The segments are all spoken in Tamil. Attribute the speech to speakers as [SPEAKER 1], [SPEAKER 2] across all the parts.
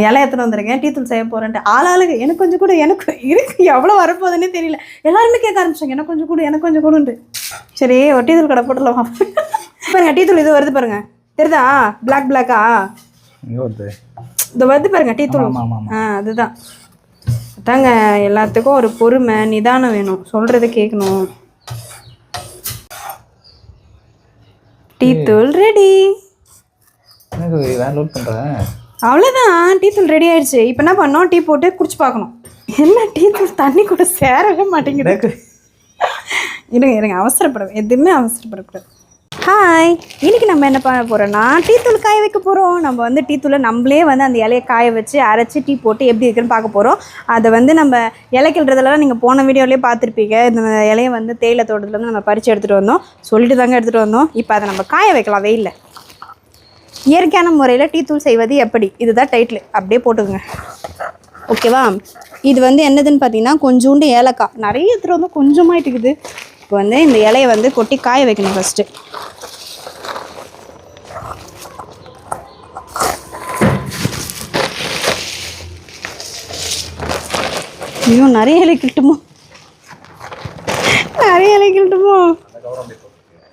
[SPEAKER 1] இலை எடுத்துட்டு வந்திருக்கேன் டீ தூள் செய்ய போறேன்ட்டு. ஆளாளுக்கு எனக்கு கொஞ்சம் கூட எனக்கு இருக்கு எவ்வளோ வரப்போகுதுன்னே தெரியல. எல்லாருமே கேட்க ஆரம்பிச்சாங்க எனக்கு கொஞ்சம் கூட எனக்கு கொஞ்சம் கூடன்ட்டு. சரி ஒரு டீ தூள் கடை போட்டுலாம் பாருங்க டீ தூள் இது வருது பாருங்க. தெரியுதா? பிளாக் பிளாக்கா இது வருது பாருங்க டீ தூள்.
[SPEAKER 2] ஆமாம் ஆமாம்
[SPEAKER 1] ஆ அதுதான். அதாங்க எல்லாத்துக்கும் ஒரு பொறுமை நிதானம் வேணும். சொல்றதை கேட்கணும். டீ தூள் ரெடி
[SPEAKER 2] வேன் லோட் பண்ணுறேன்
[SPEAKER 1] அவ்வளோதான் டீ தூள் ரெடி ஆயிடுச்சு. இப்போ என்ன பண்ணோம்? டீ போட்டு குடிச்சு பார்க்கணும். என்ன டீ தூள்? தண்ணி கூட சேரவே மாட்டேங்குது. இருங்க இருங்க. அவசரப்பட எதுவுமே அவசரப்படக்கூடாது. ஹாய் இன்னைக்கு நம்ம என்ன பண்ண போறோம்னா டீ தூள் காய வைக்க போகிறோம் நம்ம வந்து டீ தூளை நம்மளே வந்து அந்த இலையை காய வச்சு அரைச்சி டீ போட்டு எப்படி இருக்குன்னு பார்க்க போகிறோம் அதை வந்து நம்ம இலை கிள்றதெல்லாம் நீங்கள் போன வீடியோலேயே பார்த்துருப்பீங்க. இந்த இலையை வந்து தேயிலை தோட்டத்துலேருந்து நம்ம பறித்து எடுத்துகிட்டு வந்தோம். சொல்லிட்டு தாங்க எடுத்துகிட்டு வந்தோம். இப்போ அதை நம்ம காய வைக்கலாம் வெயிலில் இயற்கையான முறையில் டீ தூள் செய்வது எப்படி? இதுதான் டைட்டில் அப்படியே போட்டுக்கோங்க. ஓகேவா இது வந்து என்னதுன்னு பார்த்தீங்கன்னா கொஞ்சோண்டு ஏலக்காய். நிறைய இடத்துல வந்து கொஞ்சமாயிட்டு இருக்குது இப்போ வந்து இந்த இலையை வந்து கொட்டி காய வைக்கணும் ஃபஸ்ட்டு ஐயோ நிறைய இலை கிட்டுமோ? நிறைய இலை கிட்டுமோ?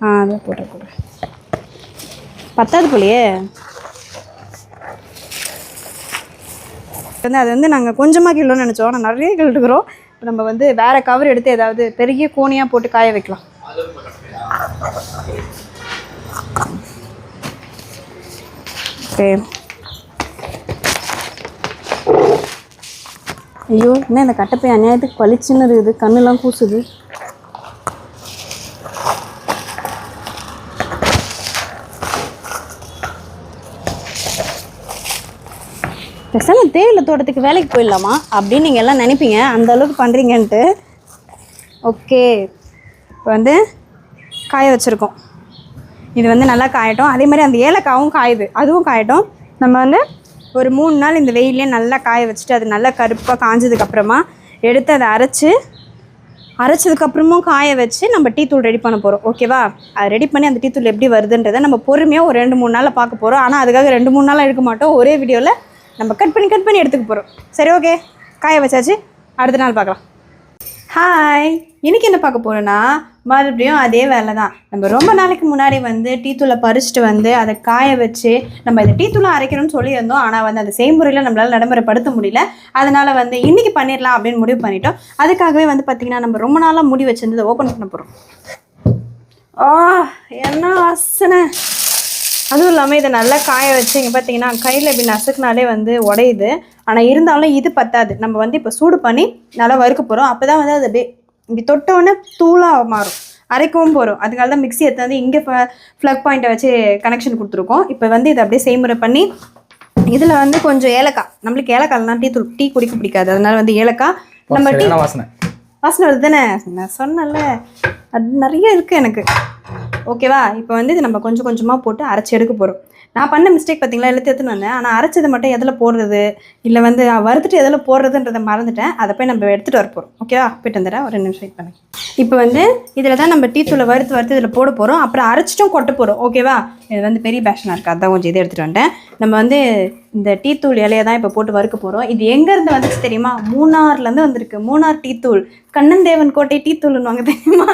[SPEAKER 1] ஆ அதை போட்டு போட்டு பத்தாது போலையே. வந்து அது வந்து நாங்கள் கொஞ்சமாக கிலோன்னு நினச்சோம். ஆனால் நிறைய கிலோட்டுக்கிறோம் இப்போ நம்ம வந்து வேறு கவர் எடுத்து ஏதாவது பெரிய கோணியாக போட்டு காய வைக்கலாம். ஓகே. ஐயோ என்ன இந்த கட்டப்பை அநியாயத்துக்கு பளிச்சுன்னு இருக்குது. கண்ணுலாம் கூசுது. பேசாமல் தேயிலை தோட்டத்துக்கு வேலைக்கு போயிடலாமா அப்படின்னு நீங்கள் எல்லாம் நினைப்பீங்க. அந்த அளவுக்கு பண்ணுறீங்கன்ட்டு ஓகே. இப்போ வந்து காய வச்சுருக்கோம். இது வந்து நல்லா காயட்டும். அதே மாதிரி அந்த ஏலக்காவும் காயுது. அதுவும் காயட்டும். நம்ம வந்து ஒரு மூணு நாள் இந்த வெயிலே நல்லா காய வச்சுட்டு அது நல்லா கருப்பாக காஞ்சதுக்கப்புறமா எடுத்து அதை அரைச்சி அரைச்சதுக்கப்புறமும் காய வச்சு நம்ம டீ தூள் ரெடி பண்ண போகிறோம் ஓகேவா அது ரெடி பண்ணி அந்த டீ தூள் எப்படி வருதுன்றதை நம்ம பொறுமையாக ஒரு ரெண்டு மூணு நாளில் பார்க்க போகிறோம் ஆனால் அதுக்காக ரெண்டு மூணு நாளாக எடுக்க மாட்டோம். ஒரே வீடியோவில் நம்ம கட் பண்ணி கட் பண்ணி எடுத்துக்க போகிறோம் சரி ஓகே காய வச்சாச்சு. அடுத்த நாள் பார்க்கலாம். ஹாய் இன்றைக்கி என்ன பார்க்க போகிறோன்னா மறுபடியும் அதே வேலை தான். நம்ம ரொம்ப நாளைக்கு முன்னாடி வந்து டீ தூளை பறிச்சுட்டு வந்து அதை காய வச்சு நம்ம இந்த டீ தூளை அரைக்கணும்னு சொல்லியிருந்தோம். ஆனால் வந்து அந்த செய்முறையில் நம்மளால் நடைமுறைப்படுத்த முடியல. அதனால் வந்து இன்றைக்கி பண்ணிடலாம் அப்படின்னு முடிவு பண்ணிட்டோம். அதுக்காகவே வந்து பார்த்திங்கன்னா நம்ம ரொம்ப நாளாக முடி வச்சிருந்ததை ஓப்பன் பண்ண போகிறோம் ஆ என்ன வாசனை. அதுவும் இல்லாமல் இதை நல்லா காய வச்சு இங்கே பார்த்தீங்கன்னா கையில் இப்படி நசுக்குனாலே வந்து உடையுது. ஆனால் இருந்தாலும் இது பத்தாது. நம்ம வந்து இப்போ சூடு பண்ணி நல்லா வறுக்க போகிறோம் அப்போ தான் வந்து அது அப்படியே இப்படி தொட்டோன்னே தூளாக மாறும். அரைக்கவும் போகிறோம் அதுக்காக தான் மிக்ஸி எடுத்து வந்து இங்கே ஃப்ளக் பாயிண்ட்டை வச்சு கனெக்ஷன் கொடுத்துருக்கோம். இப்போ வந்து இதை அப்படியே செய்முறை பண்ணி இதில் வந்து கொஞ்சம் ஏலக்காய். நம்மளுக்கு ஏலக்காய்லாம் டீ தூள் டீ குடிக்க பிடிக்காது. அதனால வந்து ஏலக்காய். நம்ம டீ
[SPEAKER 2] வாசனை
[SPEAKER 1] வருது தானே? நான் சொன்னேன்ல. அது நிறைய இருக்குது எனக்கு. ஓகேவா இப்போ வந்து இது நம்ம கொஞ்சம் கொஞ்சமாக போட்டு அரைச்சி எடுக்க போகிறோம் நான் பண்ண மிஸ்டேக் பார்த்தீங்களா? எல்லாத்தையும் எடுத்துன்னு வந்தேன். ஆனால் அரைச்சது மட்டும் எதில் போடுறது? இல்லை வந்து வறுத்துட்டு எதில் போடுறதுன்றதை மறந்துட்டேன். அதை போய் நம்ம எடுத்துகிட்டு வர போகிறோம் ஓகேவா போயிட்டு வந்துடுறேன். ஒரு ரெண்டு நிமிஷம் வெயிட் பண்ணேன் இப்போ வந்து இதில் தான் நம்ம டீ தூளை வறுத்து வறுத்து இதில் போட போகிறோம் அப்புறம் அரைச்சிட்டும் கொட்ட போகிறோம் ஓகேவா இது வந்து பெரிய பேஷனாக இருக்குது அதான் கொஞ்சம் இதை எடுத்துகிட்டு வந்துட்டேன். நம்ம வந்து இந்த டீத்தூள் இலையை தான் இப்போ போட்டு வறுக்க போகிறோம் இது எங்கேருந்து வந்துச்சு தெரியுமா? மூணார்லேருந்து வந்திருக்கு. மூணார் டீத்தூள் கண்ணந்தேவன் கோட்டை டீத்தூள்னுவாங்க தெரியுமா?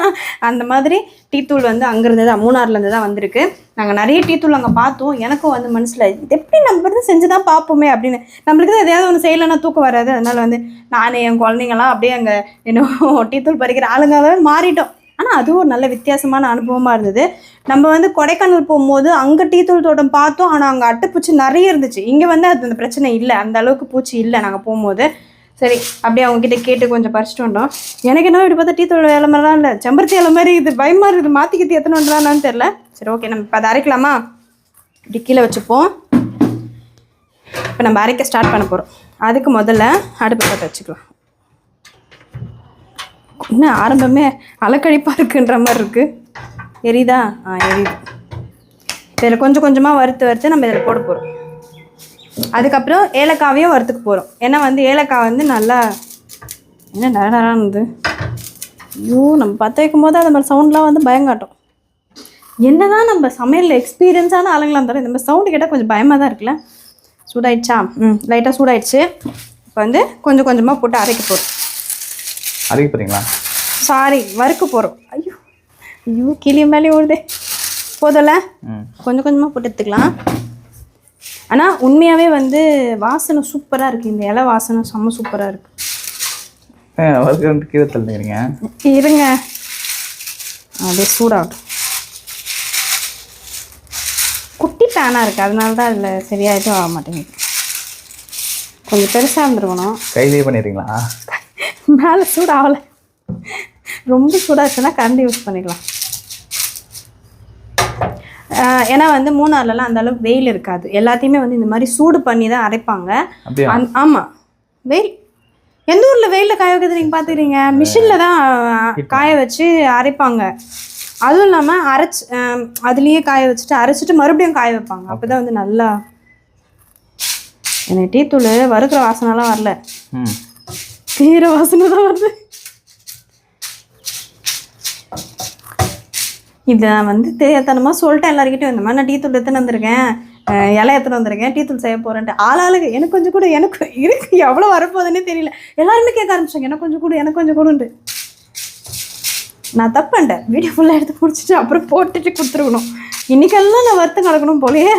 [SPEAKER 1] அந்த மாதிரி டீத்தூள் வந்து அங்கேருந்து தான் மூணார்லேருந்து தான் வந்திருக்கு. நாங்கள் நிறைய டீத்தூள் அங்கே பார்த்தோம். எனக்கும் வந்து மனசில் இது எப்படி நம்ம வந்து செஞ்சு தான் பார்ப்போமே அப்படின்னு. நம்மளுக்கு தான் எதாவது ஒன்று செய்யலைன்னா தூக்கம் வராது. அதனால் வந்து நான் என் குழந்தைங்களாம் அப்படியே அங்கே இன்னும் டீத்தூள் பறிக்கிற ஆளுங்காவே மாறிட்டோம். ஆனால் அதுவும் ஒரு நல்ல வித்தியாசமான அனுபவமாக இருந்தது. நம்ம வந்து கொடைக்கானல் போகும்போது அங்கே டீத்தூள் தோட்டம் பார்த்தோம். ஆனால் அங்கே அட்டைப்பூச்சி நிறைய இருந்துச்சு. இங்கே வந்து அது அந்த பிரச்சனை இல்லை. அந்த அளவுக்கு பூச்சி இல்லை நாங்கள் போகும்போது. சரி அப்படியே அவங்ககிட்ட கேட்டு கொஞ்சம் பறிச்சுட்டு வந்தோம். எனக்கு என்ன இப்படி பார்த்தா டீ தூள் வேலை மாதிரிலாம் இல்லை. செம்பருத்தி இலை மாதிரி இது பயமாக இருக்குது. மாற்றிக்கிட்டு எத்தனை வந்துடலான்னு தெரில சரி ஓகே நம்ம இப்போ அதை அரைக்கலாமா? இப்படி கீழே வச்சுப்போம். இப்போ நம்ம அரைக்க ஸ்டார்ட் பண்ண போகிறோம் அதுக்கு முதல்ல அடுப்பு பற்ற வச்சுக்கலாம். என்ன ஆரம்பமே அலக்கழிப்பாக இருக்குன்ற மாதிரி இருக்குது எரியுதா? ஆ எரியுது. இதில் கொஞ்சம் கொஞ்சமாக வறுத்து வறுத்து நம்ம இதில் போட போகிறோம் அதுக்கப்புறம் ஏலக்காவையும் வறுத்துக்கு போகிறோம் ஏன்னா வந்து ஏலக்காய் வந்து நல்லா என்ன டரானது ஐயோ நம்ம பற்ற வைக்கும் போது அது மாதிரி சவுண்ட்லாம் வந்து பயங்காட்டும். என்னதான் நம்ம சமையலில் எக்ஸ்பீரியன்ஸான ஆளுங்களாக இருந்தாலும் இந்த மாதிரி சவுண்டு கேட்டால் கொஞ்சம் பயமாக தான் இருக்குல்ல? சூடாயிடுச்சா? ம் லைட்டாக சூடாயிடுச்சு. இப்போ வந்து கொஞ்சம் கொஞ்சமாக போட்டு அரைக்க போகிறோம்
[SPEAKER 2] அரைக்க போகிறீங்களா
[SPEAKER 1] சாரி வறுக்க போகிறோம் ஐயோ ஐயோ கிளி மேலே ஓடுதே. போதும்ல?
[SPEAKER 2] ம்.
[SPEAKER 1] கொஞ்சம் கொஞ்சமாக போட்டு எடுத்துக்கலாம். ஆனால் உண்மையாகவே வந்து வாசனை சூப்பராக இருக்குது இந்த இலை வாசனை செம்ம சூப்பராக இருக்குது
[SPEAKER 2] வறுக்க கீழே தள்ளுங்கிறீங்க.
[SPEAKER 1] இருங்க. அப்படியே சூடாகட்டும். குட்டி பேனாக இருக்குது அதனால தான் அதில் சரியாக எதுவும் ஆக மாட்டேங்குது. கொஞ்சம் பெருசாக இருந்துருக்கணும்
[SPEAKER 2] கையிலேயே பண்ணிடுறீங்களா?
[SPEAKER 1] மேலே சூடாகலை. ரொம்ப சூடாச்சுன்னா கரண்டி யூஸ் பண்ணிக்கலாம். ஏன்னா வந்து மூணாறுலலாம் அந்த அளவுக்கு வெயில் இருக்காது. எல்லாத்தையுமே வந்து இந்த மாதிரி சூடு பண்ணி தான் அரைப்பாங்க ஆமாம் வெயில் எந்த ஊரில் வெயிலில் காய வைக்கிறது நீங்கள் பார்த்துக்கிறீங்க மிஷினில் தான் காய வச்சு அரைப்பாங்க. அதுவும் இல்லாமல் அரைச்சி அதுலேயே காய வச்சுட்டு அரைச்சிட்டு மறுபடியும் காய வைப்பாங்க. அப்போ தான் வந்து நல்லா எனக்கு டீ தூள் வறுக்கிற வாசனைலாம் வரல.
[SPEAKER 2] ம்
[SPEAKER 1] வாசனை தான் வருது இதை நான் வந்து தெரியாதனமாக சொல்லிட்டேன் எல்லாருக்கிட்டையும் இந்த மாதிரி நான் டீ தூள் எடுத்துன்னு வந்திருக்கேன் இலை எடுத்துன்னு வந்திருக்கேன் டீ தூள் செய்ய போகிறேன்ட்டு ஆளாளுக்கு எனக்கு கொஞ்சம் கூட எனக்கு இருக்கு எவ்வளோ வரப்போகுதுன்னே தெரியல எல்லாருமே கேட்க ஆரம்பிச்சாங்க எனக்கு கொஞ்சம் கூட எனக்கு கொஞ்சம் கூடன்ட்டு நான் தப்பேன்ட்டேன் வீடியோ ஃபுல்லாக எடுத்து முடிச்சுட்டு அப்புறம் போட்டுட்டு கொடுத்துருக்கணும் இன்னைக்கெல்லாம் நான் வருத்தம் கிடக்கணும் போலயே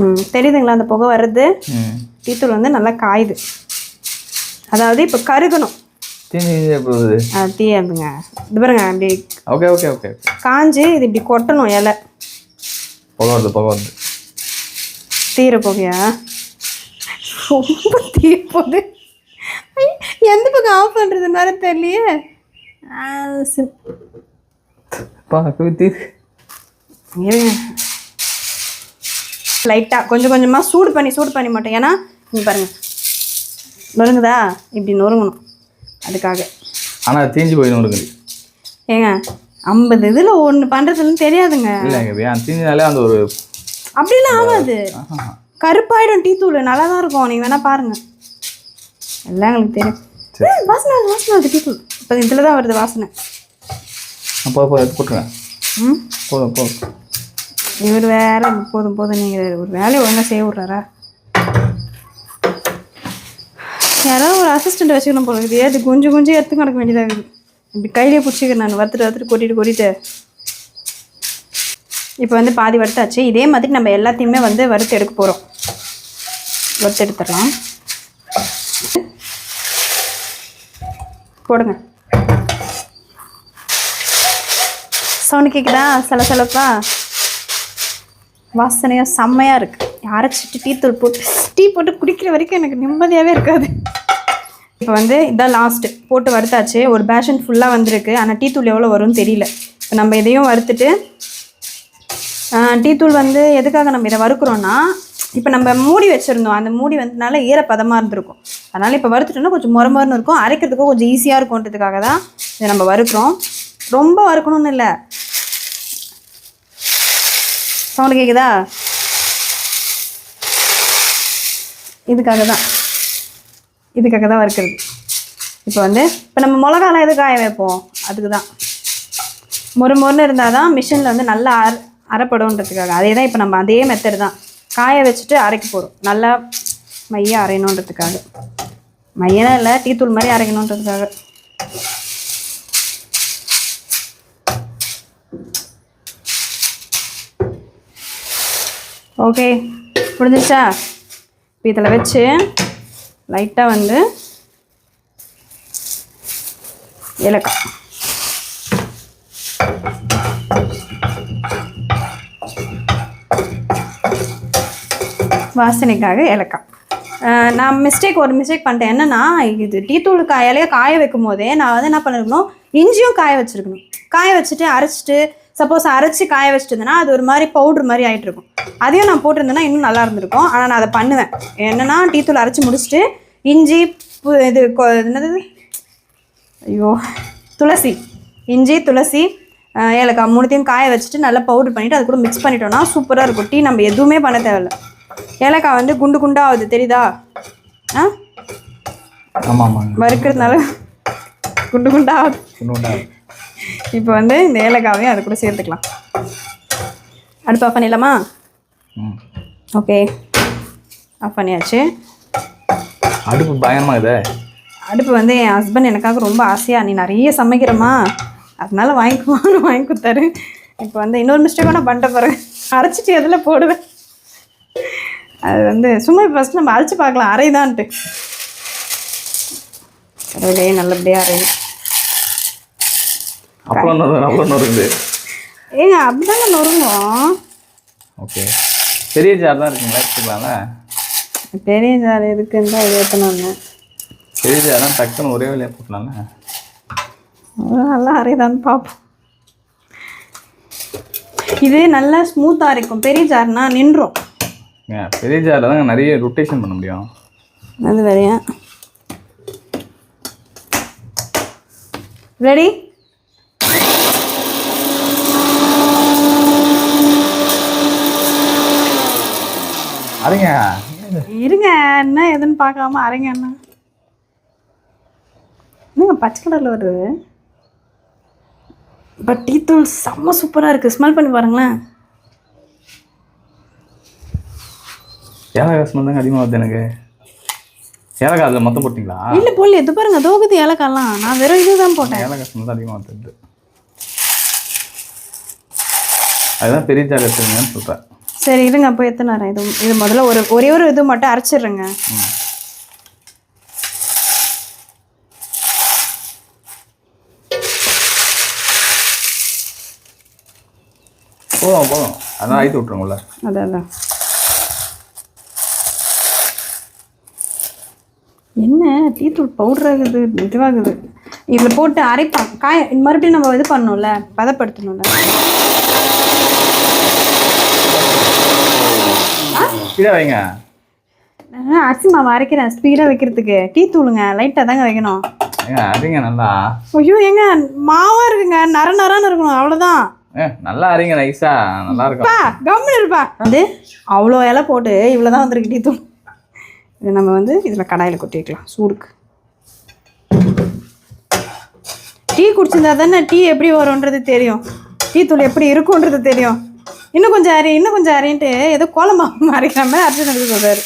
[SPEAKER 1] ம் தெரியுதுங்களா அந்த புகை வர்றது டீத்தூள் வந்து நல்லா காயுது. அதாவது இப்போ கருகணும். அது தீயாதுங்க. இது பாருங்க இப்படி
[SPEAKER 2] ஓகே ஓகே ஓகே
[SPEAKER 1] காஞ்சு இது இப்படி கொட்டணும் இலை.
[SPEAKER 2] புகை வருது புகை வருது.
[SPEAKER 1] தீர புகையா? ரொம்ப தீர போகுது. எந்த பக்கம் ஆஃப் பண்ணுறதுன்னு வேற தெரியலையே.
[SPEAKER 2] தீரு
[SPEAKER 1] இருங்க. லைட்டாக கொஞ்சம் கொஞ்சமாக சூடு பண்ணி சூடு பண்ணி மாட்டோம். ஏன்னா இங்க பாருங்க. நொறுங்குதா? இப்படி நொறுங்கணும். அதுக்காக.
[SPEAKER 2] ஆனால் தீஞ்சு இருக்குது
[SPEAKER 1] ஏங்க ஐம்பது இதில் ஒன்று பண்ணுறதுன்னு தெரியாதுங்க.
[SPEAKER 2] இல்லைங்க தீஞ்சினாலே அந்த ஒரு
[SPEAKER 1] அப்படிலாம் ஆகாது. கருப்பாயிடும் டீ தூள் நல்லா தான் இருக்கும். நீங்கள் வேணால் பாருங்க. எல்லாம் எங்களுக்கு தெரியும். வாசனை வாசனை டீ தூள். இப்போ இதில் தான் வருது வாசனை.
[SPEAKER 2] அப்போ எடுத்து போட்டுருங்க
[SPEAKER 1] ம்?
[SPEAKER 2] போதும் போதும்.
[SPEAKER 1] இவர் வேற போதும் போதும் நீங்கள் ஒரு வேலையை ஒழுங்காக செய்ய விட்றாரா? யாராவது ஒரு அசிஸ்டண்ட் வச்சுக்கணும் போல இருக்குது. ஏது குஞ்சு குஞ்சு எடுத்து கிடக்க வேண்டியதாக இருக்குது? இப்படி கையிலே பிடிச்சிக்கிறேன் நான் வறுத்துட்டு வறுத்துட்டு கொட்டிட்டு கொட்டிட்டு. இப்போ வந்து பாதி வறுத்தாச்சு. இதே மாதிரி நம்ம எல்லாத்தையுமே வந்து வறுத்து எடுக்க போகிறோம் வறுத்து எடுத்துடலாம். போடுங்க. சவுண்டு கேட்குதா சில சிலப்பா? வாசனையாக செம்மையாக இருக்குது அரைச்சிட்டு டீ தூள் போட்டு டீ போட்டு குடிக்கிற வரைக்கும் எனக்கு நிம்மதியாகவே இருக்காது. இப்போ வந்து இதான் லாஸ்ட்டு போட்டு வறுத்தாச்சு. ஒரு பேஷன் ஃபுல்லாக வந்திருக்கு. ஆனால் டீ தூள் எவ்வளோ வரும்னு தெரியல. இப்போ நம்ம இதையும் வறுத்துட்டு டீ தூள் வந்து எதுக்காக நம்ம இதை வறுக்கிறோன்னா இப்போ நம்ம மூடி வச்சுருந்தோம். அந்த மூடி வந்ததுனால ஈரப்பதமாக இருந்திருக்கும். அதனால் இப்போ வறுத்துட்டோம்னா கொஞ்சம் முறை இருக்கும். அரைக்கிறதுக்கும் கொஞ்சம் ஈஸியாக இருக்கும்ன்றதுக்காக தான் இதை நம்ம வறுக்கிறோம். ரொம்ப வறுக்கணும்னு இல்லை. சவுண்டு கேட்குதா இதுக்காக தான் இதுக்காக தான் வறுக்கிறது. இப்போ வந்து இப்போ நம்ம மிளகாலாம் எது காய வைப்போம்? அதுக்கு தான் மொறு மொறுன்னு இருந்தால் தான் மிஷினில் வந்து நல்லா அர அரைப்படும்ன்றதுக்காக. அதே தான் இப்போ நம்ம அதே மெத்தட் தான். காய வச்சுட்டு அரைக்க போகிறோம் நல்லா மைய அரையணுன்றதுக்காக. மையனா இல்லை டீ தூள் மாதிரி அரைக்கணுன்றதுக்காக. ஓகே முடிஞ்சிச்சா இப்போ இதில் வச்சு லைட்டாக வந்து ஏலக்காய் வாசனைக்காக ஏலக்காய் நான் மிஸ்டேக் ஒரு மிஸ்டேக் பண்ணிட்டேன். என்னன்னா இது டீ தூள் காய வைக்கும் போதே நான் வந்து என்ன பண்ணிருக்கணும்? இஞ்சியும் காய வச்சுருக்கணும். காய வச்சுட்டு அரைச்சிட்டு சப்போஸ் அரைச்சி காய வச்சுட்டுருந்தேன்னா அது ஒரு மாதிரி பவுட்ரு மாதிரி ஆயிட்டு இருக்கும் அதையும் நான் போட்டிருந்தேன்னா இன்னும் நல்லா இருந்திருக்கும். ஆனால் நான் அதை பண்ணுவேன். என்னன்னா டீ தூள் அரைச்சி முடிச்சுட்டு இஞ்சி இது என்னது ஐயோ துளசி. இஞ்சி துளசி ஏலக்காய் மூணுத்தையும் காய வச்சுட்டு நல்லா பவுடர் பண்ணிவிட்டு அது கூட மிக்ஸ் பண்ணிட்டோம்னா சூப்பராக இருக்கும். டீ நம்ம எதுவுமே பண்ண தேவையில்ல. ஏலக்காய் வந்து குண்டு குண்டா ஆகுது தெரியுதா? ஆ? வறுக்கிறதுனால குண்டு குண்டா ஆகுது. இப்போ வந்து இந்த ஏலக்காவையும் அது கூட சேர்த்துக்கலாம். அடுப்பு ஆஃப் பண்ணிடலாமா? ஓகே. ஆஃப் பண்ணியாச்சு.
[SPEAKER 2] அடுப்பு பயமா இதே
[SPEAKER 1] அடுப்பு வந்து என் ஹஸ்பண்ட் எனக்காக ரொம்ப ஆசையாக நீ நிறைய சமைக்கிறமா அதனால வாங்கிக்குவான்னு வாங்கி கொடுத்தாரு. இப்போ வந்து இன்னொரு மிஸ்டேக் நான் பண்ணிட்ட போகிறேன் அரைச்சிட்டு எதில் போடுவேன்? அது வந்து சும்மா ஃபஸ்ட் நம்ம அரைச்சி பார்க்கலாம். அரைதான்ட்டு. கடவுளே நல்லபடியாக அரையும்
[SPEAKER 2] அப்புறம் இன்னொரு அவ்வளோ நொறுங்குது
[SPEAKER 1] ஏங்க அப்படிதாங்க நொறுங்கும்
[SPEAKER 2] ஓகே. பெரிய ஜார் தான் இருக்குங்களா? எடுத்துக்கலாம்ல?
[SPEAKER 1] பெரிய ஜார் எதுக்குன்னு தான் ஏற்றணும்னு
[SPEAKER 2] பெரிய ஜார் தான் டக்குன்னு ஒரே வேலையாக போட்டலாம்ல
[SPEAKER 1] நல்லா அரைதான்னு பார்ப்போம் இது நல்லா ஸ்மூத்தாக அரைக்கும் பெரிய ஜார்னா நின்றும்.
[SPEAKER 2] பெரிய ஜாரில் தான் நிறைய ரொட்டேஷன் பண்ண முடியும்.
[SPEAKER 1] அது வேறையா? ரெடி
[SPEAKER 2] அரைங்க.
[SPEAKER 1] இருங்க என்ன எதுன்னு பார்க்காம அரைங்க என்ன என்னங்க பச்சை கலரில் வருது? பட் டீ தூள் செம்ம சூப்பராக இருக்குது ஸ்மெல் பண்ணி பாருங்களேன்.
[SPEAKER 2] ஏலக்காய் ஸ்மெல் தாங்க அதிகமாக வருது எனக்கு. ஏலக்காய் அதில் மொத்தம் போட்டிங்களா?
[SPEAKER 1] இல்லை போடல. இது பாருங்க தோகுது ஏலக்காலாம் நான் வெறும் இதுதான் போட்டேன்.
[SPEAKER 2] ஏலக்காய் ஸ்மெல் தான் அதிகமாக வருது. அதுதான் பெரிய ஜார் எடுத்துருங்கன்னு சொல்கிறேன்
[SPEAKER 1] சரி இருங்க அப்போ எத்தனை இது இது முதல்ல ஒரு ஒரே ஒரு இது மட்டும் அரைச்சிடுறேங்க.
[SPEAKER 2] போதும் போதும். அதான் ஆயிட்டு விட்ருங்கள
[SPEAKER 1] அதான் அதான். என்ன? டீ தூள் பவுடர் ஆகுது இதுவாகுது. இதில் போட்டு அரைப்பான் காய மறுபடியும் நம்ம இது பண்ணணும்ல பதப்படுத்தணும்ல.
[SPEAKER 2] கீழே வைங்க.
[SPEAKER 1] அரிசி மாவு அரைக்கிறேன். ஸ்பீடாக வைக்கிறதுக்கு. டீ தூளுங்க. லைட்டாக தாங்க வைக்கணும்.
[SPEAKER 2] ஏங்க அரைங்க நல்லா.
[SPEAKER 1] ஐயோ ஏங்க மாவாக இருக்குங்க. நர நரன்னு இருக்கணும். அவ்வளோதான்
[SPEAKER 2] ஏ நல்லா அரைங்க நைஸா நல்லா இருக்கும்.
[SPEAKER 1] பா கம்முன்னு இருப்பா. வந்து அவ்வளோ இலை போட்டு இவ்வளோ தான் வந்திருக்கு டீ தூள். இது நம்ம வந்து இதில் கடாயில் கொட்டி வைக்கலாம். சூடுக்கு. டீ குடிச்சிருந்தா தானே டீ எப்படி வரும்ன்றது தெரியும். டீ தூள் எப்படி இருக்கும்ன்றது தெரியும். இன்னும் கொஞ்சம் அரி இன்னும் கொஞ்சம் அரின்ட்டு ஏதோ கோலமாக மாறிக்கிற மாதிரி அர்ஜுன் எடுத்து சொல்கிறாரு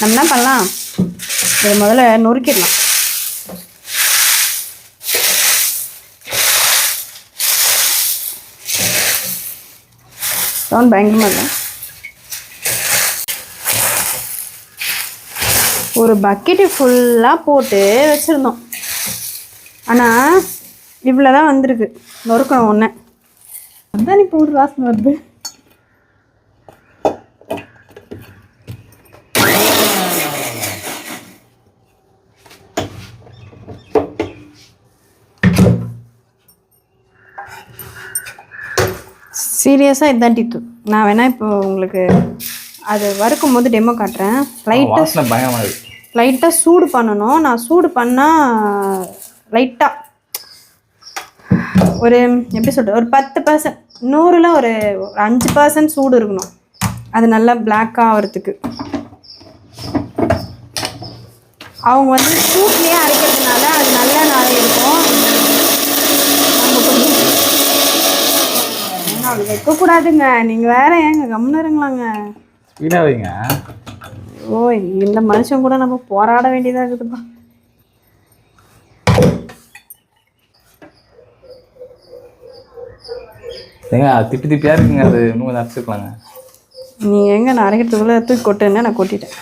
[SPEAKER 1] நம்ம என்ன பண்ணலாம்? இதை முதல்ல நொறுக்கிடலாம். சவுண்ட் பயங்கரமாக இல்லை? ஒரு பக்கெட்டு ஃபுல்லாக போட்டு வச்சுருந்தோம். ஆனால் இவ்வளோ தான் வந்திருக்கு. நொறுக்கணும் ஒன்று அதுதான் இப்போ ஒரு வாசனை வருது. சீரியஸாக இதுதான் டீ தூள் நான் வேணா இப்போ உங்களுக்கு அது வறுக்கும் போது டெமோ காட்டுறேன் லைட்டாக
[SPEAKER 2] வாசனை பயமா இருக்கு.
[SPEAKER 1] லைட்டாக சூடு பண்ணணும். நான் சூடு பண்ணால் லைட்டாக ஒரு எப்படி சொல்கிறது ஒரு பத்து பர்சன்ட் நூறில் ஒரு ஒரு அஞ்சு பர்சன்ட் சூடு இருக்கணும். அது நல்லா பிளாக்காக ஆகிறதுக்கு அவங்க வந்து சூட்லேயே அரைக்கிறதுனால அது நல்ல நாளை இருக்கும் நம்ம கொஞ்சம் ஏங்க அப்படி வைக்கக்கூடாதுங்க. நீங்கள் வேற ஏங்க கம்முன்னு இருங்களாங்க
[SPEAKER 2] ஸ்பீடாக வைங்க.
[SPEAKER 1] ஓ இந்த மனுஷன் கூட நம்ம போராட வேண்டியதா இருக்குதுப்பா.
[SPEAKER 2] ஏங்க திப்பி திப்பியாக இருக்குங்க அது. இன்னும் கொஞ்சம் அரைச்சிருக்கலாங்க
[SPEAKER 1] நீ எங்க நான் அரைக்கிறதுக்குள்ளே தூக்கி கொட்டுன்னு நான் கொட்டிட்டேன்.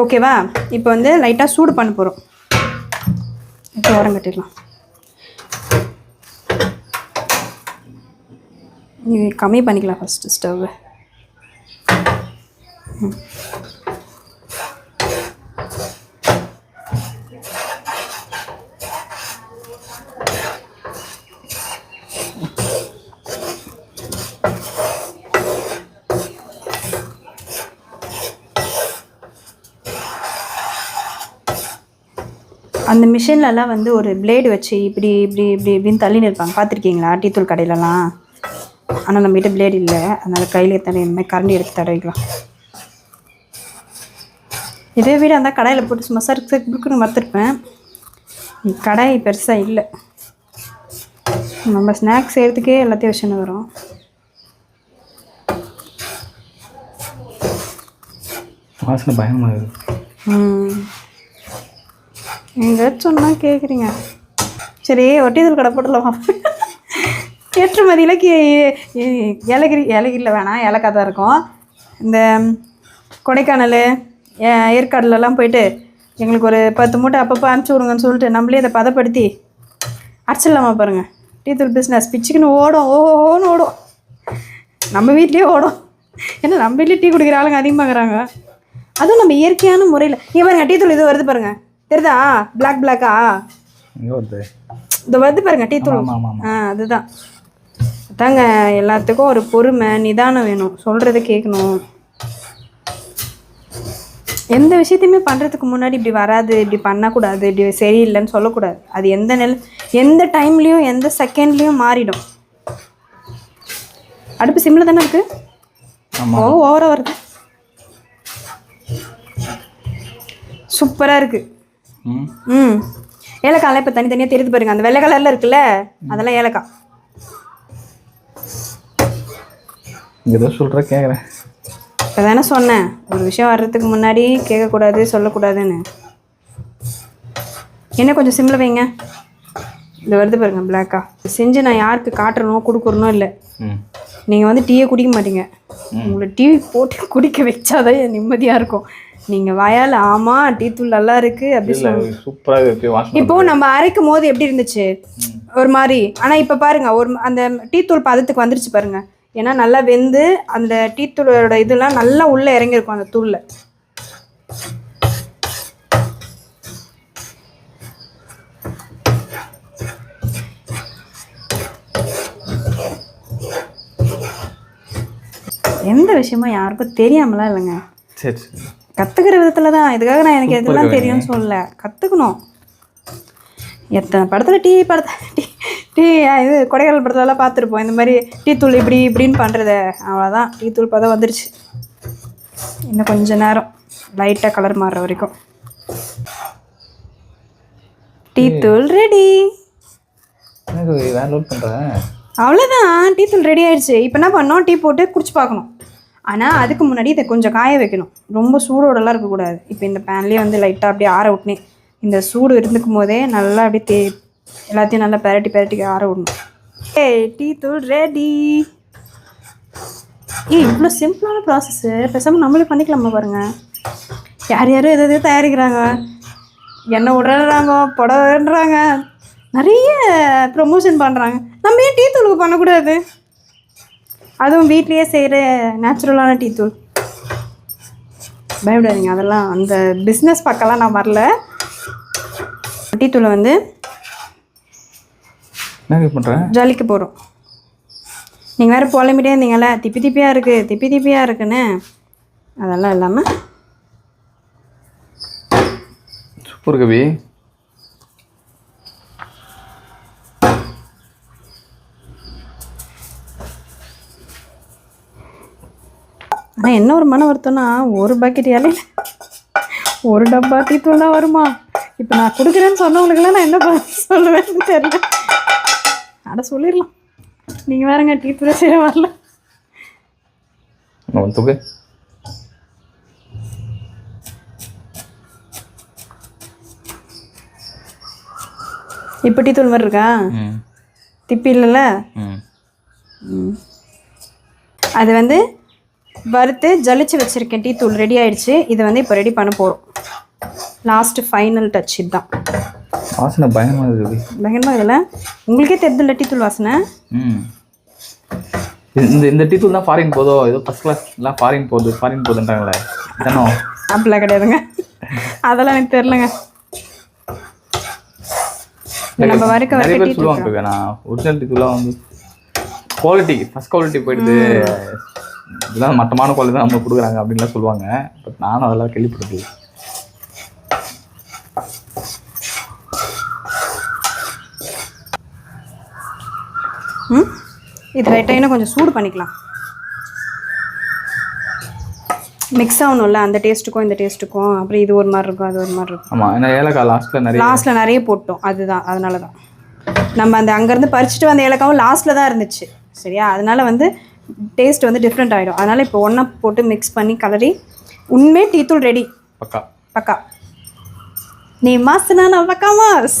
[SPEAKER 1] ஓகேவா இப்போ வந்து லைட்டாக சூடு பண்ண போகிறோம் இப்போ உரம் கட்டிடலாம். கம்மி பண்ணிக்கலாம் ஃபஸ்ட்டு ஸ்டவ்வை அந்த மிஷின்லலாம் வந்து ஒரு பிளேடு வச்சு இப்படி இப்படி இப்படி இப்படின்னு தள்ளி நிற்பாங்க பார்த்துருக்கீங்களா? டீத்தூள் கடையிலலாம்? ஆனால் நம்மகிட்ட பிளேடு இல்லை. அதனால் கையிலே தடவி மாதிரி கரண்டி எடுத்து தடவிக்கலாம். இதே வீடு அந்த கடாயில் போட்டு சும்மா சருக்கு சருக்கு புக்குன்னு மறுத்துருப்பேன். கடாய் பெருசாக இல்லை. நம்ம ஸ்நாக்ஸ் செய்கிறதுக்கே எல்லாத்தையும் வச்சுன்னு வரோம்.
[SPEAKER 2] வாசனை பயமாக
[SPEAKER 1] எங்க சொன்னால் கேட்குறீங்க சரி ஒட்டிதல் கடை போடலாம் ஏற்றுமதியில் கி ஏலகிரி ஏலகிரியில் வேணாம் ஏலக்காய் தான் இருக்கும். இந்த கொடைக்கானல் ஏற்காடுலலாம் போயிட்டு எங்களுக்கு ஒரு பத்து மூட்டை அப்பப்போ அனுப்பிச்சி விடுங்கன்னு சொல்லிட்டு நம்மளே அதை பதப்படுத்தி அரைச்சிடலாமா பாருங்கள் டீ தூள் பிஸ்னஸ் பிச்சுக்குன்னு ஓடும். ஓன்னு ஓடும். நம்ம வீட்லேயே ஓடும். ஏன்னா நம்ம வீட்லேயே டீ குடிக்கிற ஆளுங்க அதிகமாகறாங்க அதுவும் நம்ம இயற்கையான முறையில். இங்கே பாருங்க டீ தூள் இது வருது பாருங்க. தெரியுதா? பிளாக் பிளாக்கா இது வருது பாருங்க டீ தூள்.
[SPEAKER 2] ஆமாம் ஆமாம்
[SPEAKER 1] ஆ அதுதான். அதாங்க எல்லாத்துக்கும் ஒரு பொறுமை நிதானம் வேணும். சொல்கிறத கேட்கணும் எந்த விஷயத்தையுமே பண்ணுறதுக்கு முன்னாடி இப்படி வராது இப்படி பண்ணக்கூடாது இப்படி சரியில்லைன்னு சொல்லக்கூடாது. அது எந்த நெல் எந்த டைம்லேயும் எந்த செகண்ட்லேயும் மாறிடும். அடுப்பு சிம்மில் தானே இருக்குது ஓ ஓவராக வருது. சூப்பராக இருக்குது
[SPEAKER 2] ம்.
[SPEAKER 1] ஏலக்காய்லாம் இப்போ தனித்தனியாக தெரியுது பாருங்க. அந்த வெள்ளை கலரில் இருக்குல்ல? அதெல்லாம் ஏலக்காய்.
[SPEAKER 2] ஏதோ சொல்கிற கேட்குறேன்
[SPEAKER 1] இப்போ தானே சொன்னேன். ஒரு விஷயம் வர்றதுக்கு முன்னாடி கேட்கக்கூடாது சொல்லக்கூடாதுன்னு. என்ன கொஞ்சம் சிம்மில் வைங்க. இது வருது பாருங்க பிளாக்கா செஞ்சு நான் யாருக்கு காட்டுறனோ கொடுக்குறனோ இல்லை. நீங்கள் வந்து டீயே குடிக்க மாட்டீங்க. உங்களை டீ போட்டு குடிக்க வச்சாதான் நிம்மதியாக இருக்கும். நீங்கள் வாயால் ஆமாம் டீ தூள் நல்லா இருக்குது அப்படி
[SPEAKER 2] வாசனை
[SPEAKER 1] இப்போ நம்ம அரைக்கும் போது எப்படி இருந்துச்சு? ஒரு மாதிரி. ஆனா இப்ப பாருங்க ஒரு அந்த டீ தூள் பதத்துக்கு வந்துருச்சு பாருங்க. ஏன்னா நல்லா வெந்து அந்த டீ தூளோட இதெல்லாம் நல்லா உள்ள இறங்கியிருக்கும் அந்த தூள்ல. எந்த விஷயமும் யாருக்கும் தெரியாமலாம் இல்லைங்க.
[SPEAKER 2] சரி
[SPEAKER 1] கற்றுக்கிற விதத்தில் தான். இதுக்காக நான் எனக்கு எதெல்லாம் தெரியும்னு சொல்லல. கற்றுக்கணும் எத்தனை படத்தில் டீ படத்தை டீ இது கொடைக்கானல் படத்துலலாம் பார்த்துருப்போம். இந்த மாதிரி டீ தூள் இப்படி இப்படின்னு பண்ணுறத அவ்வளோதான் டீ தூள் பதம் வந்துருச்சு. இன்னும் கொஞ்ச நேரம். லைட்டாக கலர் மாறுற வரைக்கும். டீ தூள் ரெடி அவ்வளோதான் டீ தூள் ரெடி ஆயிடுச்சு. இப்போ என்ன பண்ணோம்? டீ போட்டு குடிச்சு பார்க்கணும். ஆனால் அதுக்கு முன்னாடி இதை கொஞ்சம் காய வைக்கணும். ரொம்ப சூடோடலாம் இருக்கக்கூடாது. இப்போ இந்த பேன்லேயே வந்து லைட்டாக அப்படியே ஆற விட்டுனேன். இந்த சூடு இருந்துக்கும் போதே நல்லா அப்படியே தே எல்லாத்தையும் நல்லா பெரட்டி பெரட்டிக்கு ஆற விடணும். ஏய் டீ தூள் ரெடி ஏ இவ்வளோ சிம்பிளான ப்ராசஸ்ஸு பேசாமல் நம்மளே பண்ணிக்கலாமா பாருங்கள் யார் யாரும் எது எதையோ தயாரிக்கிறாங்க. எண்ணெய் விடுறாங்க புடவைன்றாங்க. நிறைய ப்ரொமோஷன் பண்ணுறாங்க நம்ம ஏன் டீ தூளுக்கு பண்ணக்கூடாது? அதுவும் வீட்லேயே செய்கிற நேச்சுரலான டீ தூள். பயப்படாதீங்க அதெல்லாம் அந்த பிஸ்னஸ் பக்கம்லாம் நான் வரல. டீ தூளை வந்து
[SPEAKER 2] என்ன பண்ணுறேன்
[SPEAKER 1] ஜலிக்க போகிறோம் நீங்கள் வேறு புலம்பிட்டே இருந்தீங்கல்ல திப்பி திப்பியாக இருக்குது திப்பி திப்பியாக இருக்குன்னு. அதெல்லாம் இல்லாமல்
[SPEAKER 2] சூப்பர் கவி.
[SPEAKER 1] ஆனால் என்ன ஒரு மன வருத்தம்னா ஒரு பக்கெட் இலையில ஒரு டப்பா டீ தூள் தான் வருமா? இப்போ நான் கொடுக்குறேன்னு சொன்னவங்களுக்குலாம் நான் என்ன சொல்லுவேன்னு தெரியல. அட சொல்லிடலாம். நீங்கள் வேறங்க டீ தூளே செய்ய வரல.
[SPEAKER 2] தூக்கு.
[SPEAKER 1] இப்போ டீ தூள் மாதிரி இருக்கா? திப்பி இல்லைல்ல? அது வந்து வறுத்து ஜலிச்சு வச்சுருக்கேன் டீ தூள் ரெடி ஆயிடுச்சு. இதை வந்து இப்போ ரெடி பண்ண போகிறோம் லாஸ்ட்டு ஃபைனல் டச் இதுதான்.
[SPEAKER 2] வாசனை பயமாக இருக்குது.
[SPEAKER 1] பயங்கரமாக இதில் உங்களுக்கே தெரியுதுல்ல டீ தூள் வாசனை?
[SPEAKER 2] ம். இந்த இந்த டீ தூள் தான் ஃபாரின் போதோ ஏதோ ஃபஸ்ட் கிளாஸ் எல்லாம் ஃபாரின் போகுது ஃபாரின் போகுதுன்றாங்களே. தானோ
[SPEAKER 1] அப்படிலாம் கிடையாதுங்க. அதெல்லாம் எனக்கு தெரிலங்க நம்ம வறுக்க
[SPEAKER 2] நிறைய பேர் சொல்லுவாங்க நான் ஒரிஜினல் டீ வந்து குவாலிட்டி ஃபஸ்ட் குவாலிட்டி போயிடுது. இதெல்லாம் மட்டமான குவாலிட்டி தான் நம்ம கொடுக்குறாங்க அப்படின்லாம் சொல்லுவாங்க. பட் நானும் அதெல்லாம் கேள்விப்பட்டது
[SPEAKER 1] இது ரைட்டாக இன்னும் கொஞ்சம் சூடு பண்ணிக்கலாம். மிக்ஸ் ஆகணும்ல அந்த டேஸ்ட்டுக்கும் இந்த டேஸ்ட்டுக்கும் அப்புறம் இது ஒரு மாதிரி இருக்கும் அது ஒரு மாதிரி இருக்கும்.
[SPEAKER 2] ஆமாம் ஏன்னா ஏலக்காய் லாஸ்ட்டில் நிறைய
[SPEAKER 1] லாஸ்ட்டில் நிறைய போட்டோம் அதுதான் அதனால தான் நம்ம அந்த அங்கேருந்து பறிச்சுட்டு வந்த ஏலக்காவும் லாஸ்ட்டில் தான் இருந்துச்சு சரியா? அதனால வந்து டேஸ்ட் வந்து டிஃப்ரெண்ட் ஆகிடும் அதனால் இப்போ ஒன்றா போட்டு மிக்ஸ் பண்ணி கலரி உண்மை டீ தூள் ரெடி
[SPEAKER 2] பக்கா.
[SPEAKER 1] பக்கா. நீ மாசுனா நான் பக்கா மாஸ்.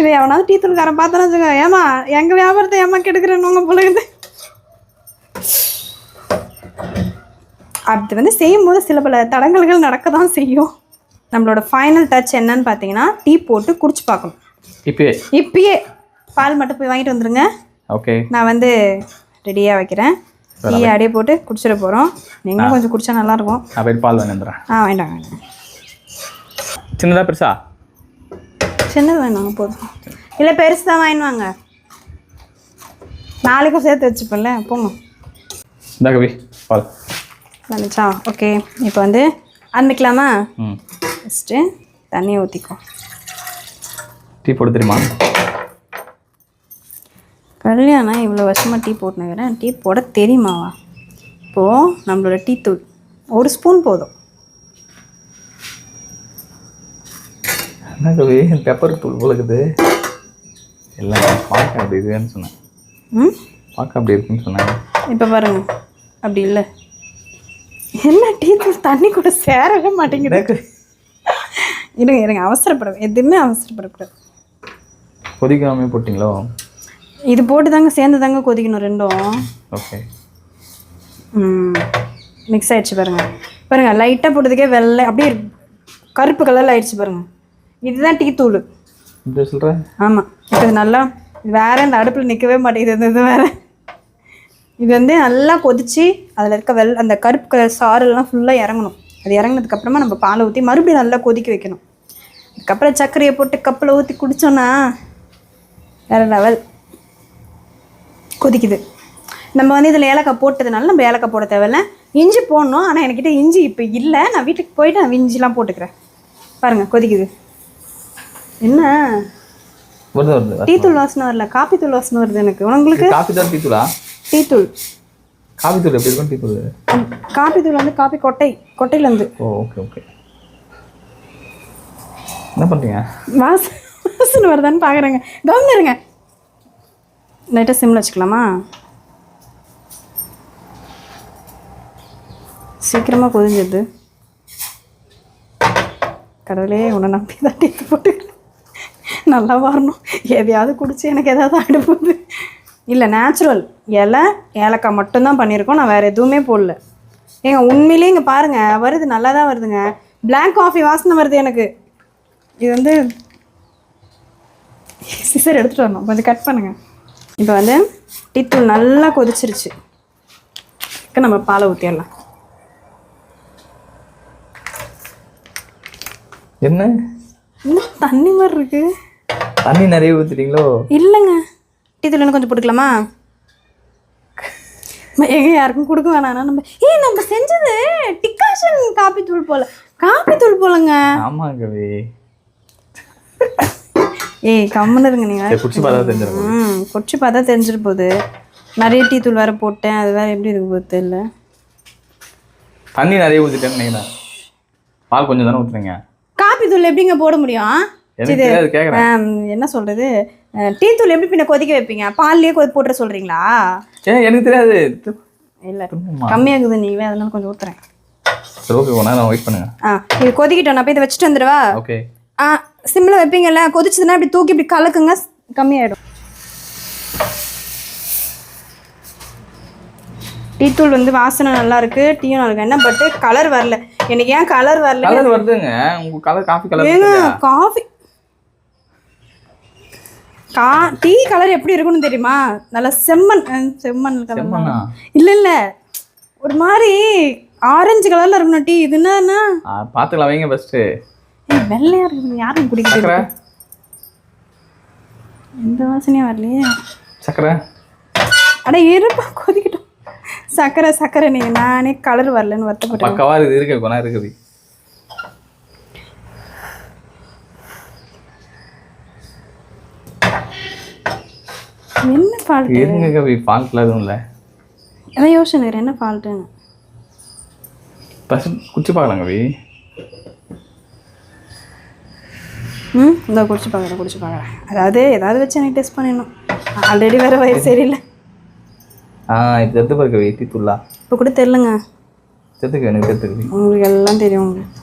[SPEAKER 1] இதை எவனாவது டீ தூள்காரன் பார்த்தோன்னு வச்சுக்கோ. ஏமா எங்கள் வியாபாரத்தை ஏமா கெடுக்கிறேன்னு உங்கள் பொழுது அது வந்து செய்யும்போது சில பல தடங்கல்கள் நடக்க தான் செய்யும். நம்மளோட ஃபைனல் டச் என்னன்னு பார்த்தீங்கன்னா டீ போட்டு குடிச்சு பார்க்கணும்.
[SPEAKER 2] இப்பயே?
[SPEAKER 1] இப்பயே. பால் மட்டும் போய் வாங்கிட்டு வந்துருங்க.
[SPEAKER 2] ஓகே.
[SPEAKER 1] நான் வந்து ரெடியாக வைக்கிறேன். டீ அப்படியே போட்டு குடிச்சிட போகிறோம் நீங்களும் கொஞ்சம் குடிச்சா நல்லாயிருக்கும்
[SPEAKER 2] நான் போய் பால் வாங்கி வந்துடுறேன்.
[SPEAKER 1] ஆ வேண்டாம் வேண்டாம்.
[SPEAKER 2] சின்னதா பெருசா?
[SPEAKER 1] சின்னது வேணாங்க போதும். இல்லை பெருசு தான் வாங்கினுவாங்க நாளைக்கும் சேர்த்து வச்சுப்பேன்ல போங்க
[SPEAKER 2] இந்த கவி பால்
[SPEAKER 1] வந்துச்சா? ஓகே இப்போ வந்து ஆரம்பிக்கலாமா ஃபஸ்ட்டு தண்ணியை ஊற்றிக்கோ
[SPEAKER 2] டீ போட தெரியுமா?
[SPEAKER 1] கல்யாணம் இவ்வளோ வருஷமாக டீ போட்டுனுக்கிறேன் டீ போட தெரியுமாவா? இப்போது நம்மளோட டீ தூள். ஒரு ஸ்பூன் போதும்.
[SPEAKER 2] என்ன கவி பெப்பர் தூள் போலக்குது இல்லை பார்க்க அப்படி இருக்குன்னு சொன்னேன்.
[SPEAKER 1] ம்?
[SPEAKER 2] பார்க்க அப்படி இருக்குன்னு சொன்னேன்.
[SPEAKER 1] இப்போ பாருங்க. அப்படி இல்லை. என்ன டீ தூள் தண்ணி கூட சேரவே மாட்டேங்குது. இருங்க இருங்க. அவசரப்பட எதுவுமே அவசரப்படக்கூடாது.
[SPEAKER 2] கொதிக்காமே போட்டிங்களோ?
[SPEAKER 1] இது போட்டு தாங்க சேர்ந்து தாங்க கொதிக்கணும் ரெண்டும்.
[SPEAKER 2] ஓகே.
[SPEAKER 1] மிக்ஸ் ஆயிடுச்சு பாருங்க. பாருங்க லைட்டாக போட்டதுக்கே வெள்ளை அப்படியே கருப்பு கலரில் ஆயிடுச்சு பாருங்க. இதுதான் டீ தூள்.
[SPEAKER 2] இப்படி சொல்கிறேன்
[SPEAKER 1] ஆமாம் இப்போ இது நல்லா வேற இந்த அடுப்பில் நிற்கவே மாட்டேங்குது. இது வேற. இது வந்து நல்லா கொதிச்சு அதில் இருக்க வெள் அந்த கருப்பு கலர் சாரெல்லாம் ஃபுல்லாக இறங்கணும். அது இறங்கினதுக்கப்புறமா நம்ம பாலை ஊற்றி மறுபடியும் நல்லா கொதிக்க வைக்கணும். அதுக்கப்புறம் சர்க்கரையை போட்டு கப்பில் ஊற்றி குடித்தோன்னா வேற லெவல் கொதிக்குது. நம்ம வந்து இதில் ஏலக்காய் போட்டதுனால நம்ம ஏலக்காய் போட தேவையில்ல. இஞ்சி போடணும் ஆனால் என்கிட்ட இஞ்சி இப்போ இல்லை. நான் வீட்டுக்கு போயிட்டு நான் இஞ்சிலாம் போட்டுக்கிறேன். பாருங்கள் கொதிக்குது. என்ன?
[SPEAKER 2] வருது வருது
[SPEAKER 1] டீ தூள் வாசனை வரல. காப்பி தூள் வாசனை வருது எனக்கு. உங்களுக்கு
[SPEAKER 2] காஃபி தான் டீ தூளா
[SPEAKER 1] டீ தூள்
[SPEAKER 2] காஃபி தூள் எப்படி இருக்கும் டீ தூள்
[SPEAKER 1] காப்பி தூள் வந்து காப்பி கொட்டை கொட்டையிலேருந்து.
[SPEAKER 2] ஓ ஓகே ஓகே. என்ன பண்ணுறீங்க
[SPEAKER 1] வாச வாசனை வருதான்னு பார்க்குறேங்க கவனம் இருங்க. லைட்டாக சிம்மில் வச்சுக்கலாமா? சீக்கிரமாக கொதிஞ்சது. கடவுளே உன்னை நம்பி தான் டீ போட்டுக்கிறேன். நல்லா வரணும். எதையாவது குடிச்சு எனக்கு எதாவது அடுப்புது இல்லை நேச்சுரல் இலை ஏலக்காய் மட்டும்தான் பண்ணியிருக்கோம். நான் வேறு எதுவுமே போடல. ஏங்க உண்மையிலேயே இங்கே பாருங்கள் வருது நல்லா தான் வருதுங்க. பிளாக் காஃபி வாசனை வருது எனக்கு. இது வந்து சிசர் எடுத்துகிட்டு வரணும். கொஞ்சம் கட் பண்ணுங்கள் இப்போ வந்து டீத்தூள் நல்லா கொதிச்சிருச்சு. இப்போ நம்ம பாலை ஊற்றிடலாம்
[SPEAKER 2] என்ன?
[SPEAKER 1] இன்னும் தண்ணி மாதிரி இருக்கு?
[SPEAKER 2] தண்ணி நிறைய ஊற்றிட்டீங்களோ
[SPEAKER 1] இல்லைங்க. டீத்தூள் இன்னும் கொஞ்சம் போட்டுக்கலாமா? எங்க யாருக்கும் கொடுக்க வேணாம். நம்ம ஏய் நம்ம செஞ்சது டிகாஷன் காப்பி தூள் போல. காப்பி தூள் போலங்க.
[SPEAKER 2] ஆமாம் கவி.
[SPEAKER 1] ஏய் கம்முன்னு இருங்க நீங்கள்
[SPEAKER 2] சரி குடிச்சு பார்த்தா தெரிஞ்சிருக்கும்
[SPEAKER 1] ம் குடிச்சு பார்த்தா தெரிஞ்சிட்டு போகுது நிறைய டீ தூள் வேற போட்டேன். அது வேற எப்படி இருக்கு போகுது தெரியல.
[SPEAKER 2] தண்ணி நிறைய ஊற்றிட்டேன்னு நினைக்கிறேன் பால் கொஞ்சம் தானே ஊற்றுறீங்க
[SPEAKER 1] காப்பி தூள் எப்படிங்க போட முடியும்? என்ன சொல்றது? டீ தூள் எப்படி பின்ன கொதிக்க வைப்பீங்க? பால்லையே கொதி போட்டுற சொல்றீங்களா?
[SPEAKER 2] எனக்கு தெரியாது.
[SPEAKER 1] இல்ல
[SPEAKER 2] திரும்பமா.
[SPEAKER 1] கம்மியாகுது நீங்களே அதனால கொஞ்சம் ஊத்துறேன். இது கொதிக்கிட்டோம் நான் போய் இதை வச்சுட்டு வந்துடுவா? ஆ சிம்மில் வைப்பீங்கல்ல கொதிச்சதுன்னா இப்படி தூக்கி இப்படி கலக்குங்க கம்மியாயிடும். டீ தூள் வந்து வாசனை நல்லா இருக்கு டீயும் நல்லா இருக்கு. என்ன பட்டு கலர் வரல. எனக்கு ஏன் கலர் வரல
[SPEAKER 2] கலர் வருதுங்க. உங்க கலர் காஃபி கலர்
[SPEAKER 1] ஏங்க காஃபி கா டீ கலர் எப்படி இருக்கும்னு தெரியுமா? நல்லா செம்மண் செம்மண் கலர் இல்ல இல்ல. ஒரு மாதிரி ஆரஞ்சு கலர்ல இருக்கணும் டீ இது என்னன்னா?
[SPEAKER 2] ஆ, பார்த்துக்கலாம் வைங்க
[SPEAKER 1] ஏய், வெள்ளையா இருக்குது. யாரும் குடிக்கிறது எந்த வாசனையும் வரலையே.
[SPEAKER 2] சக்கரை?
[SPEAKER 1] அட இருப்பா கொதிக்கட்டும். சக்கரை சக்கரை நீங்க நானே கலர் வரலன்னு வருத்தப்பட்டேன்
[SPEAKER 2] பக்கவா இது இருக்கு கொண்டா இருக்குது.
[SPEAKER 1] என்ன ஃபால்ட்
[SPEAKER 2] இருங்க கவி ஃபால்ட்ல எதுவும் இல்லை.
[SPEAKER 1] அதான் யோசனை என்ன ஃபால்ட்டுன்னு
[SPEAKER 2] ஃபஸ்ட் குடிச்சு பார்க்கலாம் கவி
[SPEAKER 1] ம் இந்த குடிச்சு பார்க்குறேன் குடிச்சு பார்க்குறேன். அதாவது ஏதாவது வச்சு எனக்கு டெஸ்ட் பண்ணிடணும். ஆல்ரெடி வேறு வயிறு சரியில்லை.
[SPEAKER 2] இது எடுத்து பாரு கவி? டீ தூளா
[SPEAKER 1] இப்போ கூட தெரிலங்க
[SPEAKER 2] செத்துக்கு எனக்கு செத்துக்கு
[SPEAKER 1] உங்களுக்கு எல்லாம் தெரியும் உங்களுக்கு.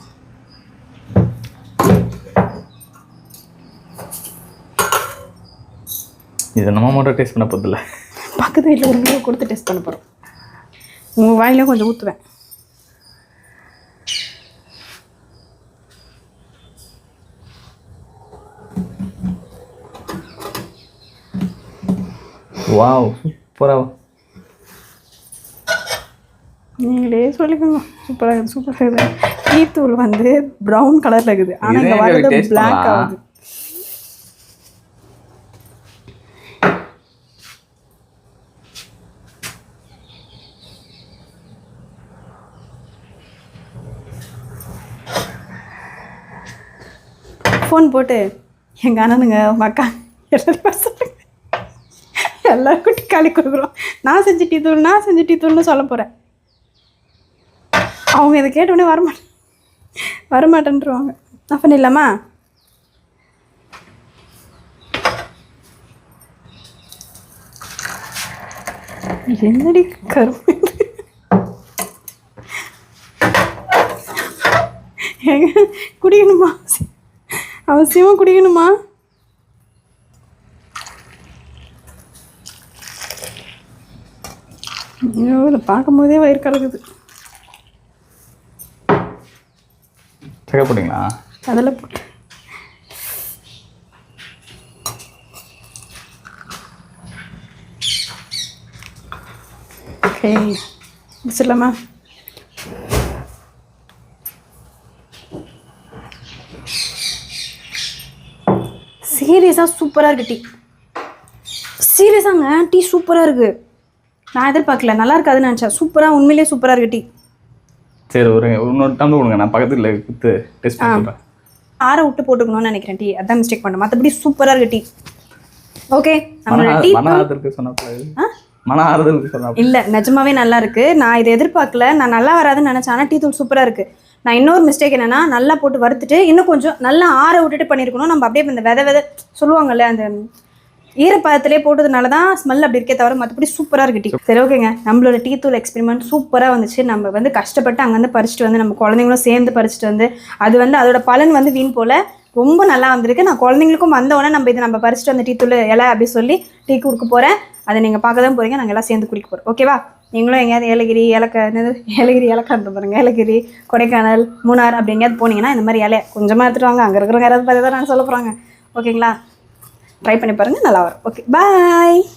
[SPEAKER 2] இது நம்ம மட்டும் டேஸ்ட் பண்ண போதில்ல
[SPEAKER 1] பக்கத்து வீட்டில் இருக்கிறவங்க கொடுத்து டெஸ்ட் பண்ண போகிறோம் உங்கள் வாயில கொஞ்சம் ஊற்றுவேன்
[SPEAKER 2] வாவ் சூப்பரா
[SPEAKER 1] நீங்களே சொல்லிக்கோங்க. சூப்பராக இருக்குது சூப்பராக இருக்குது டீ தூள் வந்து ப்ரௌன் கலரில் இருக்குது. ஆனால் இங்கே
[SPEAKER 2] எங்களுக்கு
[SPEAKER 1] வரது பிளாக். ஆகுது. ஃபோன் போட்டு எங்கள் அண்ணனுங்க உங்கள் அக்கா எல்லாரும் சொல்லுங்க. எல்லாருக்கும் டிக்காளி கொடுக்குறோம். நான் செஞ்ச டீ தூள் நான் செஞ்ச டீ தூள்னு சொல்ல போகிறேன் அவங்க இதை கேட்டோடனே வரமாட்டேன் வரமாட்டேன்ருவாங்க. நான் பண்ணிடலாமா? என்னடி கருமை ஏங்க குடிக்கணுமா? அவசியமாக குடிக்கணுமா? ஐயோ இதை பார்க்கும்போதே வயிறு கலக்குது
[SPEAKER 2] சக்கரை போட்டிங்களா?
[SPEAKER 1] அதெல்லாம் போட்டு. ஓகே முடிச்சிடலாமா? சீரியஸாக சூப்பராக இருக்கு டீ. சீரியஸாங்க டீ சூப்பராக இருக்குது நான் எதிர்பார்க்கல நல்லா இருக்காதுன்னு நினச்சேன். சூப்பராக உண்மையிலேயே சூப்பராக இருக்கு டீ.
[SPEAKER 2] சரி ஒரு இன்னொரு டம்ளர் கொடுங்க. நான் பக்கத்துல குத்து டேஸ்ட் பண்ணி சொல்றேன்.
[SPEAKER 1] ஆற விட்டு போட்டுக்கணும்னு நினைக்கிறேன் டீ. அதான் மிஸ்டேக் பண்ணேன். மற்றபடி சூப்பராக இருக்கு டீ. ஓகே
[SPEAKER 2] மன ஆறுதலுக்கு சொன்னப்ப
[SPEAKER 1] ஆ?
[SPEAKER 2] மன ஆறுதலுக்கு சொன்னப்ப
[SPEAKER 1] இல்லை நிஜமாவே நல்லா இருக்கு. நான் இதை எதிர்பார்க்கல. நான் நல்லா வராதுன்னு நினச்சேன். ஆனால் டீ தூள் சூப்பராக இருக்கு. நான் இன்னொரு மிஸ்டேக் என்னன்னா நல்லா போட்டு வறுத்துட்டு இன்னும் கொஞ்சம் நல்லா ஆற விட்டுட்டு பண்ணியிருக்கணும் நம்ம அப்படியே இந்த வித வித சொல்லுவாங்கல்ல அந்த ஈரப்பதத்திலே போட்டதுனால தான் ஸ்மெல் அப்படி இருக்கே தவிர மற்றபடி சூப்பராக இருக்கு டீ சரி ஓகேங்க நம்மளோட டீ தூள் எக்ஸ்பெரிமெண்ட் சூப்பராக வந்துச்சு. நம்ம வந்து கஷ்டப்பட்டு அங்கேருந்து பறிச்சுட்டு வந்து நம்ம குழந்தைங்களும் சேர்ந்து பறிச்சுட்டு வந்து அது வந்து அதோட பலன் வந்து வீண் போல. ரொம்ப நல்லா வந்திருக்கு. நான் குழந்தைங்களுக்கும் வந்தவொடனே நம்ம இதை நம்ம பறிச்சுட்டு வந்த டீ தூள் இலை அப்படி சொல்லி டீ கொடுக்க போகிறேன் அதை நீங்கள் பார்க்க தான் போகிறீங்க நாங்கள் எல்லாம் சேர்ந்து குடிக்க போகிறோம் ஓகேவா நீங்களும் எங்கேயாவது ஏலகிரி ஏலக்க என்னது? ஏலகிரி ஏலக்காய் பாருங்க. ஏலகிரி கொடைக்கானல் மூணார் அப்படி எங்கேயாவது போனீங்கன்னா இந்த மாதிரி இலைய கொஞ்சமாக எடுத்துகிட்டு வாங்க. அங்கே இருக்கிறவங்க யாராவது பார்த்து தான் நான் சொல்ல போகிறாங்க ஓகேங்களா ட்ரை பண்ணி பாருங்கள் நல்லா வரும். Okay bye